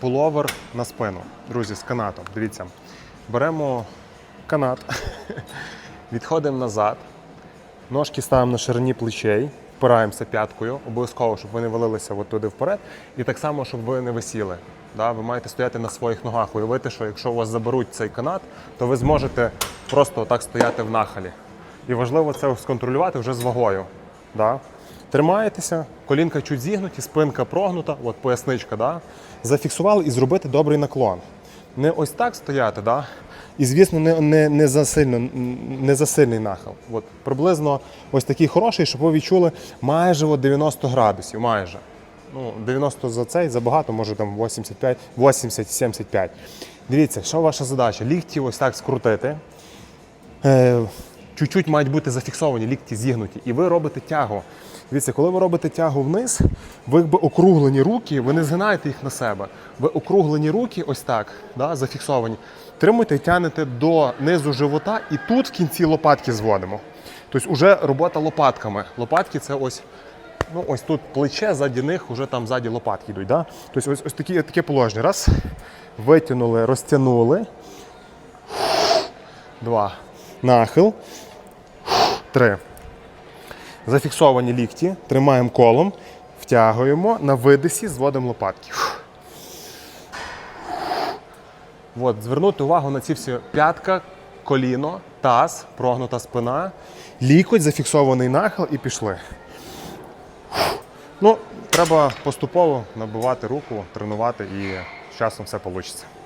пуловер на спину. Друзі, з канатом. Дивіться. Беремо канат, відходимо назад, ножки ставимо на ширині плечей, впираємося п'яткою, обов'язково, щоб ви не валилися от туди вперед. І так само, щоб ви не висіли. Да? Ви маєте стояти на своїх ногах, уявити, що якщо у вас заберуть цей канат, то ви зможете просто отак стояти в нахилі. І важливо це сконтролювати вже з вагою. Да? Тримаєтеся, колінка чуть зігнуті, спинка прогнута, от поясничка, да? зафіксували і зробити добрий наклон. Не ось так стояти, да? і звісно, не, не, не, за сильно, не за сильний нахил. От, приблизно ось такий хороший, щоб ви відчули майже от 90 градусів. Майже. Ну, 90 за цей, забагато, може там 85, 80-75. Дивіться, що ваша задача? Лікті ось так скрутити. Чуть-чуть мають бути зафіксовані, лікті зігнуті. І ви робите тягу. Дивіться, коли ви робите тягу вниз, ви якби округлені руки, ви не згинаєте їх на себе. Ви округлені руки, ось так, да, зафіксовані. Тримуйте і тягнете до низу живота, і тут в кінці лопатки зводимо. Тобто вже робота лопатками. Лопатки це ось. Ну, ось тут плече, ззаді них, вже там ззаді лопатки йдуть. Да? Тобто ось, ось такі, таке положення. Раз. Витягнули, розтягнули. Два. Нахил. Три. Зафіксовані лікті. Тримаємо колом, втягуємо, на видисі зводимо лопатки. От, звернути увагу на ці всі п'ятка, коліно, таз, прогнута спина, лікоть, зафіксований нахил і пішли. Ну, треба поступово набивати руку, тренувати і з часом все вийде.